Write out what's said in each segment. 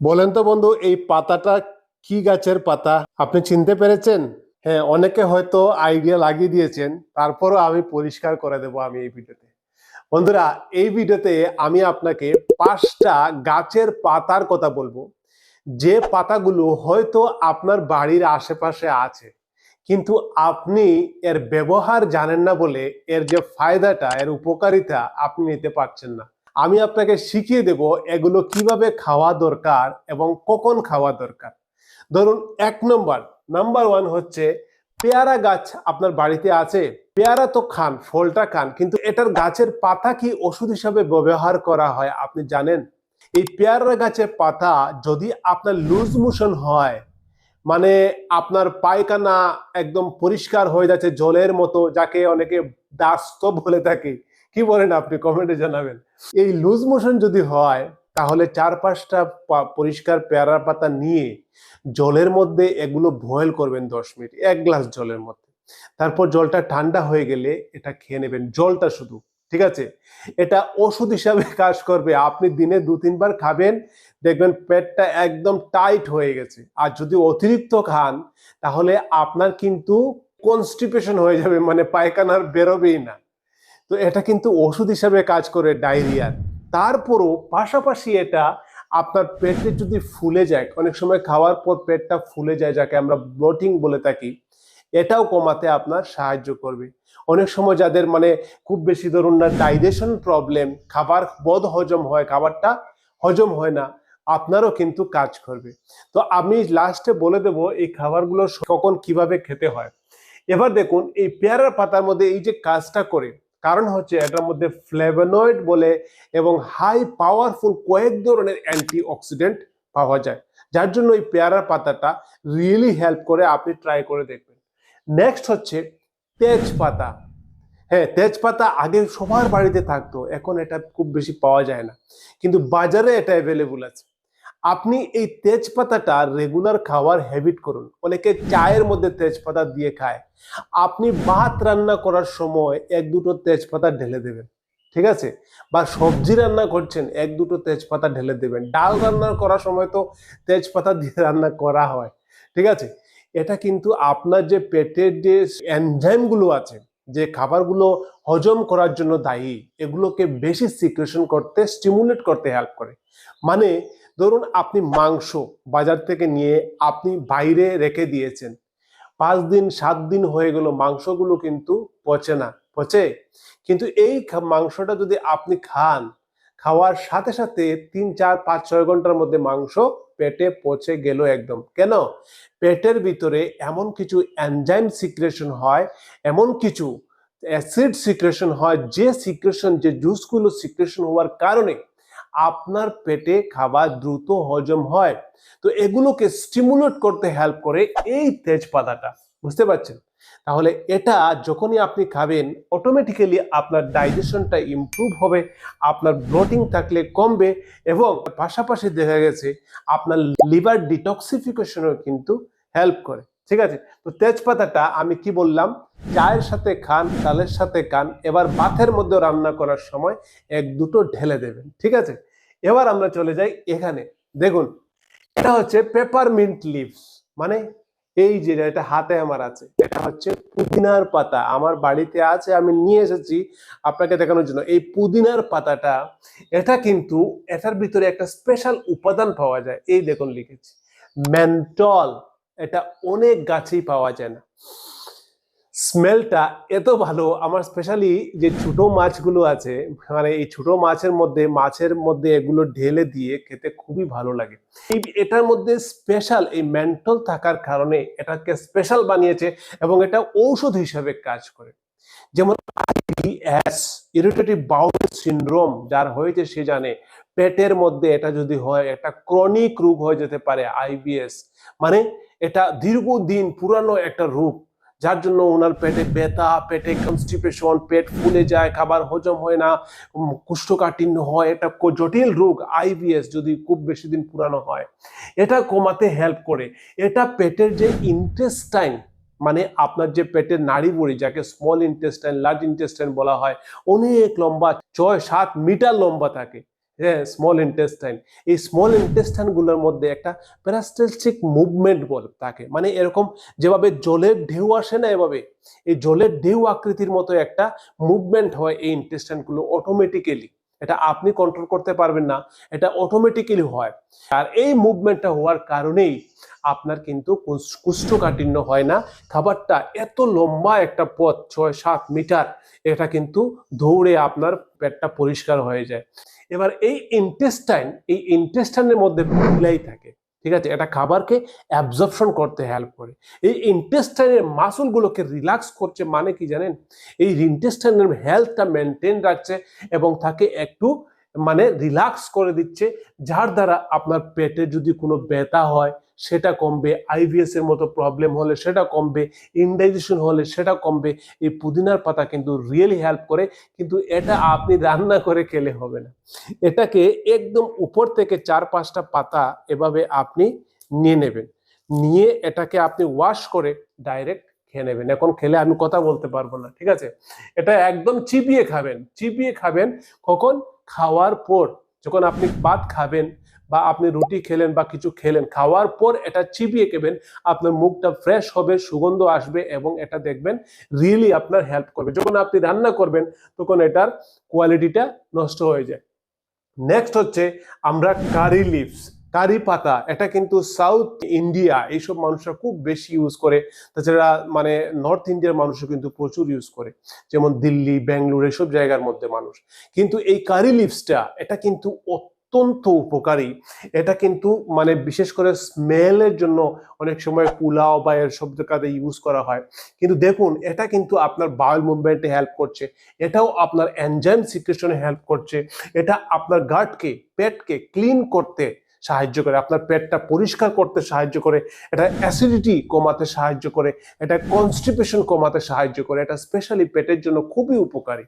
বলেন তো বন্ধু, এই পাতাটা কি গাছের পাতা? আপনি চিনতে পেরেছেন? হ্যাঁ অনেকে হয়তো আইডিয়া লাগিয়ে দিয়েছেন, তারপরও আমি পরিষ্কার করে দেব আমি এই ভিডিওতে। বন্ধুরা, এই ভিডিওতে আমি আপনাকে পাঁচটা গাছের পাতার কথা বলব। যে পাতাগুলো হয়তো আপনার বাড়ির আশেপাশে আছে, কিন্তু আপনি এর ব্যবহার জানেন না বলে এর যে ফায়দাটা, এর উপকারিতা আপনি নিতে পারছেন না। আমি আপনাকে শিখিয়ে দেব এগুলো কীভাবে খাওয়া দরকার এবং কখন খাওয়া দরকার। ধরুন, এক নম্বর নাম্বার ওয়ান হচ্ছে পেয়ারা গাছ আপনার বাড়িতে আছে। পেয়ারা তো খান, ফলটা খান, কিন্তু এটার গাছের পাতা কি ওষুধ হিসাবে ব্যবহার করা হয় আপনি জানেন? এই পেয়ারা গাছের পাতা যদি আপনার লুজ মোশন হয় মানে আপনার পায়খানা একদম পরিষ্কার হয়ে যাচ্ছে, জলের মতো, যাকে অনেকে দাস্ত বলে থাকে কি বলেন আপনি? কমেন্টে জানাবেন। এই লুজ মোশন যদি হয়, তাহলে চার পাঁচটা পরিষ্কার পেয়ারার পাতা নিয়ে জলের মধ্যে এগুলো বয়েল করবেন দশ মিনিট, এক গ্লাস জলের মধ্যে। তারপর জলটা ঠান্ডা হয়ে গেলে এটা খেয়ে নেবেন, জলটা শুধু, ঠিক আছে? এটা ওষুধ হিসাবে কাজ করবে। আপনি দিনে দু, তিনবার খাবেন, দেখবেন পেটটা একদম টাইট হয়ে গেছে। আর যদি অতিরিক্ত খান, তাহলে আপনার কিন্তু কনস্টিপেশন হয়ে যাবে মানে পায়খানার বেরোবেই না। তো এটা কিন্তু ওষুধ হিসাবে কাজ করে ডায়রিয়ার তারপরও পাশাপাশি এটা আপনার পেটে যদি ফুলে যায়, অনেক সময় খাওয়ার পর পেটটা ফুলে যায়, যাকে আমরা ব্লোটিং বলে থাকি, এটাও কমাতে আপনার সাহায্য করবে। অনেক সময় যাদের মানে খুব বেশি ধরুন না ডাইজেশন প্রবলেম খাবার বদ হজম হয়, খাবারটা হজম হয় না, আপনারও কিন্তু কাজ করবে। তো আমি লাস্টে বলে দেব এই খাবারগুলো কখন কীভাবে খেতে হয়। এবার দেখুন, এই পেয়ারার পাতার মধ্যে এই যে কাজটা করে কারণ হচ্ছে এটার মধ্যে ফ্লেভোনয়েড বলে এবং হাই পাওয়ারফুল কয়েক ধরনের অ্যান্টি অক্সিডেন্ট পাওয়া যায়। যার জন্য এই পেয়ারার পাতাটা রিয়েলি হেল্প করে, আপনি ট্রাই করে দেখবেন। নেক্সট হচ্ছে তেজপাতা। হ্যাঁ তেজপাতা আগে সবার বাড়িতে থাকতো, এখন এটা খুব বেশি পাওয়া যায় না। কিন্তু বাজারে এটা অ্যাভেলেবল আছে। আপনি এই তেজপাতাটা রেগুলার খাওয়ার হ্যাবিট করুন। অনেকে চায়ের মধ্যে তেজপাতা দিয়ে খায়। আপনি ভাত রান্না করার সময় এক দুটো তেজপাতা ঢেলে দেবেন, ঠিক আছে? বা সবজি রান্না করছেন, এক দুটো তেজপাতা ঢেলে দেবেন। ডাল রান্না করার সময় তো তেজপাতা দিয়ে রান্না করা হয়, ঠিক আছে? এটা কিন্তু আপনার যে পেটের যে এনজাইমগুলো আছে, যে খাবারগুলো হজম করার জন্য দায়ী, এগুলোকে বেশি সিক্রেশন করতে স্টিমুলেট করতে হেল্প করে। মানে ধরুন আপনি মাংস বাজার থেকে নিয়ে আপনি বাইরে রেখে দিয়েছেন। পাঁচ দিন, সাত দিন হয়ে গেল, মাংসগুলো কিন্তু পচে না, পচে? কিন্তু এই মাংসটা যদি আপনি খান, খাওয়ার সাথে সাথে তিন, চার, পাঁচ, ছয় ঘণ্টার মধ্যে মাংস পেটে পচে গেল একদম। কেন? পেটের ভিতরে এমন কিছু এনজাইম সিক্রেশন হয়, এমন কিছু অ্যাসিড সিক্রেশন হয়, যে সিক্রেশন যে জুসগুলো সিক্রেশন হওয়ার কারণে আপনার পেটে খাবার দ্রুত হজম হয়। তো এগুলোকে স্টিমুলেট করতে হেল্প করে এই তেজপাতাটা। বুঝতে পারছেন? তাহলে এটা যখনই আপনি খাবেন অটোমেটিক্যালি আপনার ডাইজেশনটা ইমপ্রুভ হবে, আপনার ব্লোটিং থাকলে কমবে এবং পাশাপাশি দেখা গেছে, আপনার লিভার ডিটক্সিফিকেশনও কিন্তু হেল্প করে। ঠিক আছে? তো তেজপাতাটা আমি কি বললাম? চায়ের সাথে খান ডালের সাথে খান, এবার ভাতের মধ্যে রান্না করার সময় এক দুটো ঢেলে দেবেন, ঠিক আছে? এবার আমরা চলে যাই এখানে। দেখুন, এটা হচ্ছে পেপার মিন্ট লিভস মানে এই যে এটা হাতে আমার আছে, এটা হচ্ছে পুদিনার পাতা। আমার বাড়িতে আছে, আমি নিয়ে এসেছি আপনাকে দেখানোর জন্য। এই পুদিনার পাতাটা, এটা কিন্তু এটার ভিতরে একটা স্পেশাল উপাদান পাওয়া যায়। এই দেখুন লিখেছি মেন্টল এটা অনেক গাছেই পাওয়া যায় না। স্মেলটা এত ভালো, আমার স্পেশালি যে ছোট মাছগুলো আছে মানে এই ছোট মাছের মধ্যে মাছের মধ্যে এগুলো ঢেলে দিয়ে খেতে খুবই ভালো লাগে। এটার মধ্যে স্পেশাল এই মেন্টল থাকার কারণে এটাকে স্পেশাল বানিয়েছে এবং এটা ঔষধ হিসেবে কাজ করে। যেমন, আইবিএস ইরিটেটিভ বাউল সিনড্রোম যার হয়েছে সে জানে। পেটের মধ্যে এটা যদি হয়, একটা ক্রনিক রোগ হয়ে যেতে পারে আইবিএস মানে এটা দীর্ঘদিন পুরানো একটা রোগ, যার জন্য ওনার পেটে ব্যথা, পেটে কনস্টিপেশন পেট ফুলে যায়, খাবার হজম হয় না কোষ্ঠকাঠিন্য হয়, এটা জটিল রোগ আইবিএস যদি খুব বেশি দিন পুরানো হয়, এটা কমাতে হেল্প করে। এটা পেটের যে ইন্টেস্টাইন মানে আপনার যে পেটের নাড়ি নাড়িভুড়ি যাকে স্মল ইন্টেস্টাইন লার্জ ইন্টেস্টাইন বলা হয়, অনেক লম্বা, ছয় সাত মিটার লম্বা থাকে। হ্যাঁ স্মল ইন্টেস্টাইন এই স্মল ইন্টেস্টাইনগুলোর মধ্যে একটা প্যারাস্টেলসিক মুভমেন্ট বল থাকে। মানে এরকম যেভাবে জলের ঢেউ আসে না এভাবে, এই জলের ঢেউ আকৃতির মতো একটা মুভমেন্ট হয় এই ইন্টেস্টাইনগুলো অটোমেটিক্যালি এটা আপনি কন্ট্রোল করতে পারবেন না, এটা অটোমেটিক্যালি হয়। আর এই মুভমেন্টটা হওয়ার কারণেই আপনার কিন্তু কুষ্ঠকাঠিন্য হয় না। খাবারটা এত লম্বা একটা পথ ছয় সাত মিটার, এটা কিন্তু দৌড়ে আপনার পেটটা পরিষ্কার হয়ে যায়। এবার এই ইন্টেস্টাইন এই ইন্টেস্টাইনের মধ্যে বিলাই থাকে, ঠিক আছে? এটা খাবারকে অ্যাবজর্পশন করতে হেল্প করে। এই ইন্টেস্টাইনের মাসুলগুলোকে রিল্যাক্স করছে মানে কি জানেন? এই ইন্টেস্টাইনের হেলথটা মেনটেন রাখছে এবং তাকে একটু মানে রিল্যাক্স করে দিচ্ছে, যার দ্বারা আপনার পেটে যদি কোনো ব্যথা হয় সেটা কমবে আইভিএস এর মতো প্রবলেম হলে সেটা কমবে ইনডাইজেশন হলে সেটা কমবে, এই পুদিনার পাতা কিন্তু রিয়েলি হেল্প করে, কিন্তু এটা আপনি রান্না করে খেলে হবে না। এটাকে একদম উপর থেকে চার পাঁচটা পাতা এভাবে আপনি নিয়ে নেবেন। নিয়ে এটাকে আপনি ওয়াশ করে ডাইরেক্ট খেয়ে নেবেন। এখন খেলে আমি কথা বলতে পারব না, ঠিক আছে? এটা একদম চিবিয়ে খাবেন চিবিয়ে খাবেন কখন? খাওয়ার পর। যখন আপনি ভাত খাবেন বা আপনি রুটি খেলেন বা কিছু খেলেন, খাওয়ার পর এটা চিবিয়ে খেবেন, আপনার মুখটা ফ্রেশ হবে, সুগন্ধ আসবে এবং এটা দেখবেন রিয়েলি আপনার হেল্প করবে। যখন আপনি রান্না করবেন, তখন এটার কোয়ালিটিটা নষ্ট হয়ে যায়। নেক্সট হচ্ছে আমরা কারি লিভস কারি পাতা, এটা কিন্তু সাউথ ইন্ডিয়া এইসব মানুষরা খুব বেশি ইউজ করে। তাছাড়া মানে নর্থ ইন্ডিয়ার মানুষও কিন্তু প্রচুর ইউজ করে। যেমন দিল্লি, ব্যাঙ্গালোর, এসব জায়গার মধ্যে মানুষ। কিন্তু এই কারি লিভসটা এটা কিন্তু অত্যন্ত উপকারী। এটা কিন্তু মানে বিশেষ করে স্মেলের জন্য অনেক সময় পোলাও বা এর সব জায়গাতে ইউজ করা হয়। কিন্তু দেখুন, এটা কিন্তু আপনার বাউল মুভমেন্টে হেল্প করছে। এটাও আপনার এনজাইম সিক্রেশনে হেল্প করছে। এটা আপনার গার্ডকে পেটকে ক্লিন করতে সাহায্য করে। আপনার পেটটা পরিষ্কার করতে সাহায্য করে। এটা অ্যাসিডিটি কমাতে সাহায্য করে। এটা কনস্টিপেশন কমাতে সাহায্য করে। এটা স্পেশালি পেটের জন্য খুবই উপকারী।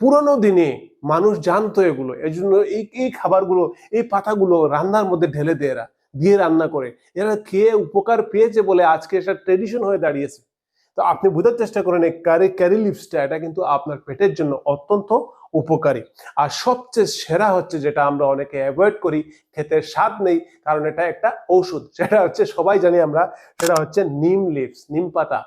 পুরনো দিনে মানুষ জানতো এগুলো। এই জন্য এই এই খাবারগুলো, এই পাতাগুলো রান্নার মধ্যে ঢেলে দেয় এরা, দিয়ে রান্না করে। এরা খেয়ে উপকার পেয়েছে বলে আজকে এটা ট্রেডিশন হয়ে দাঁড়িয়েছে। তো আপনি বোঝার চেষ্টা করেন এই ক্যারি ক্যারি লিপসটা এটা কিন্তু আপনার পেটের জন্য অত্যন্ত উপকারী। আর সবচেয়ে সেরা হচ্ছে যেটা আমরা অনেকে অ্যাভয়েড করি, খেতে স্বাদ নেই, কারণ এটা একটা ঔষধ। সেটা হচ্ছে, সবাই জানি আমরা, সেটা হচ্ছে নিম লিভস নিম পাতা।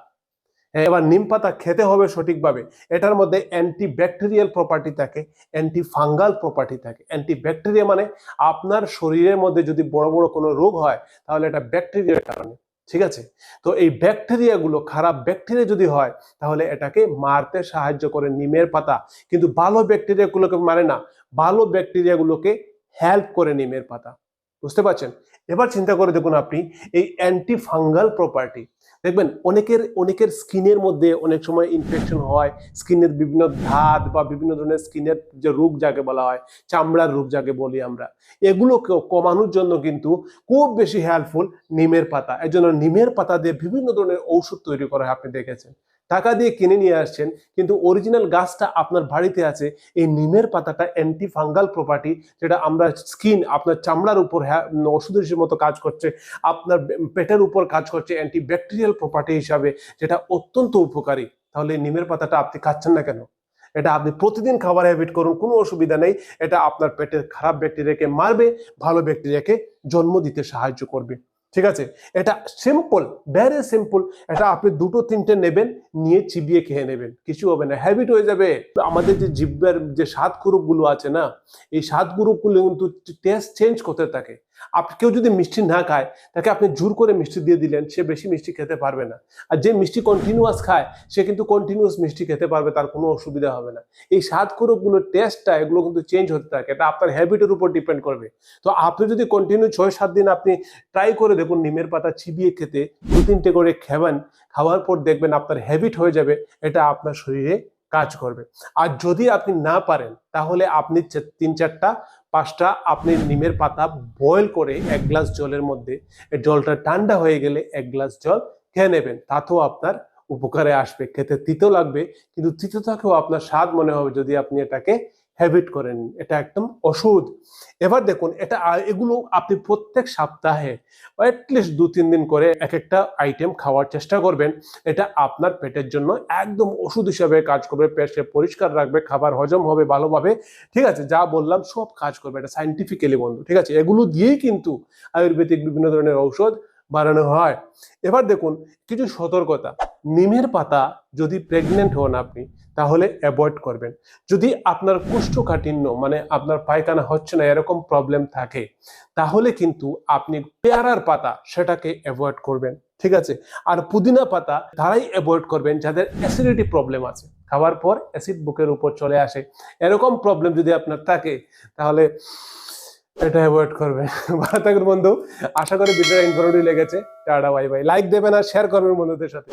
এবার নিম পাতা খেতে হবে সঠিকভাবে। এটার মধ্যে অ্যান্টি ব্যাকটেরিয়াল প্রপার্টি থাকে অ্যান্টি ফাঙ্গাল প্রপার্টি থাকে। অ্যান্টি ব্যাকটেরিয়া মানে আপনার শরীরের মধ্যে যদি বড় বড় কোনো রোগ হয়, তাহলে এটা ব্যাকটেরিয়ার কারণে, ঠিক আছে? তো এই ব্যাকটেরিয়াগুলো খারাপ ব্যাকটেরিয়া যদি হয়, তাহলে এটাকে মারতে সাহায্য করে নিমের পাতা। কিন্তু ভালো ব্যাকটেরিয়াগুলোকে মারে না, ভালো ব্যাকটেরিয়াগুলোকে হেল্প করে নিমের পাতা। বুঝতে পারছেন? এবার চিন্তা করে দেখুন আপনি, এই অ্যান্টি ফাঙ্গাল প্রপার্টি দেখবেন অনেকের অনেকের স্কিনের মধ্যে অনেক সময় ইনফেকশন হয়, স্কিনের বিভিন্ন ধাত বা বিভিন্ন ধরনের স্কিনের যে রোগ যাকে বলা হয়, চামড়ার রোগ যাকে বলি আমরা, এগুলোকে কমানোর জন্য কিন্তু খুব বেশি হেল্পফুল নিমের পাতা এই জন্য নিমের পাতা দিয়ে বিভিন্ন ধরনের ঔষধ তৈরি করা হয়, আপনি দেখেছেন। টাকা দিয়ে কিনে নিয়ে আসছেন কিন্তু অরিজিনাল গাছটা আপনার বাড়িতে আছে এই নিমের পাতাটা অ্যান্টি ফাঙ্গাল প্রপার্টি যেটা আমরা স্কিন আপনার চামড়ার উপর হ্যাঁ, ওষুধের মতো কাজ করছে আপনার পেটের উপর কাজ করছে অ্যান্টি ব্যাকটেরিয়াল প্রপার্টি হিসাবে যেটা অত্যন্ত উপকারী। তাহলে নিমের পাতাটা আপনি খাচ্ছেন না কেন? এটা আপনি প্রতিদিন খাবার হ্যাবিট করুন কোনো অসুবিধা নেই এটা আপনার পেটের খারাপ ব্যাকটেরিয়াকে মারবে ভালো ব্যাকটেরিয়াকে জন্ম দিতে সাহায্য করবে। ঠিক আছে? এটা সিম্পল ভেরি সিম্পল এটা আপনি দুটো, তিনটে নেবেন, নিয়ে চিবিয়ে খেয়ে নেবেন। কিছু হবে না হ্যাবিট হয়ে যাবে। আমাদের যে জিব্বার যে স্বাদ গ্রুপগুলো আছে না, এই স্বাদ গ্রুপগুলো কিন্তু টেস্ট চেঞ্জ করতে থাকে। আপনি কেউ যদি মিষ্টি না খায়, তাকে আপনি জোর করে মিষ্টি দিয়ে দিলেন, সে বেশি মিষ্টি খেতে পারবে না। আর যে মিষ্টি কন্টিনিউয়াস খায়, সে কিন্তু কন্টিনিউয়াস মিষ্টি খেতে পারবে, তার কোনো অসুবিধা হবে না। এই স্বাদ গ্রুপগুলোর টেস্টটা এগুলো কিন্তু চেঞ্জ হতে থাকে। এটা আপনার হ্যাবিটের উপর ডিপেন্ড করবে। তো আপনি যদি কন্টিনিউ ছয়, সাত দিন আপনি ট্রাই করে দেখুন নিমের পাতা চিবিয়ে খেতে দু তিনটে করে খাবেন, খাওয়ার পর দেখবেন আপনার হ্যাবিট হয়ে যাবে, এটা আপনার শরীরে কাজ করবে। আর যদি আপনি না পারেন, তাহলে আপনি তিন চারটা, পাঁচটা আপনি নিমের পাতা বয়েল করে এক গ্লাস জলের মধ্যে জলটা ঠান্ডা হয়ে গেলে এক গ্লাস জল খেয়ে নেবেন। তাতেও আপনার উপকারে আসবে। খেতে তিতো লাগবে, কিন্তু তিতো তিতোটাকেও আপনার স্বাদ মনে হবে যদি আপনি এটাকে হ্যাবিট করেন, এটা একদম ওষুধ এবার দেখুন, এটা এগুলো আপনি প্রত্যেক সপ্তাহে অ্যাটলিস্ট দু তিন দিন করে এক একটা আইটেম খাওয়ার চেষ্টা করবেন। এটা আপনার পেটের জন্য একদম ওষুধ হিসাবে কাজ করবে পেটকে পরিষ্কার রাখবে, খাবার হজম হবে, ভালোভাবে, ঠিক আছে? যা বললাম সব কাজ করবে, এটা সাইন্টিফিক্যালি বন্ধু, ঠিক আছে? এগুলো দিয়েই কিন্তু আয়ুর্বেদিক বিভিন্ন ধরনের ঔষধ বানানো হয়। এবার দেখুন, কিছু সতর্কতা। নিমের পাতা যদি প্রেগনেন্ট হন আপনি, তাহলে অ্যাভয়েড করবেন। যদি আপনার কুষ্ঠকাঠিন্য মানে আপনার পায়খানা হচ্ছে না, এরকম প্রবলেম থাকে, তাহলে কিন্তু আপনি পেয়ারার পাতা সেটাকে অ্যাভয়েড করবেন, ঠিক আছে? আর পুদিনা পাতা তারাই অ্যাভয়েড করবেন, যাদের অ্যাসিডিটি প্রবলেম আছে। খাওয়ার পর অ্যাসিড বুকের উপর চলে আসে। এরকম প্রবলেম যদি আপনার থাকে, তাহলে এটা অ্যাভয়েড করবে ভালো থাকুন বন্ধু। আশা করি ভিডিওটা ইনফরমেটিভ লেগেছে। টাটা বাই বাই লাইক দেবেন আর শেয়ার করবেন বন্ধুদের সাথে।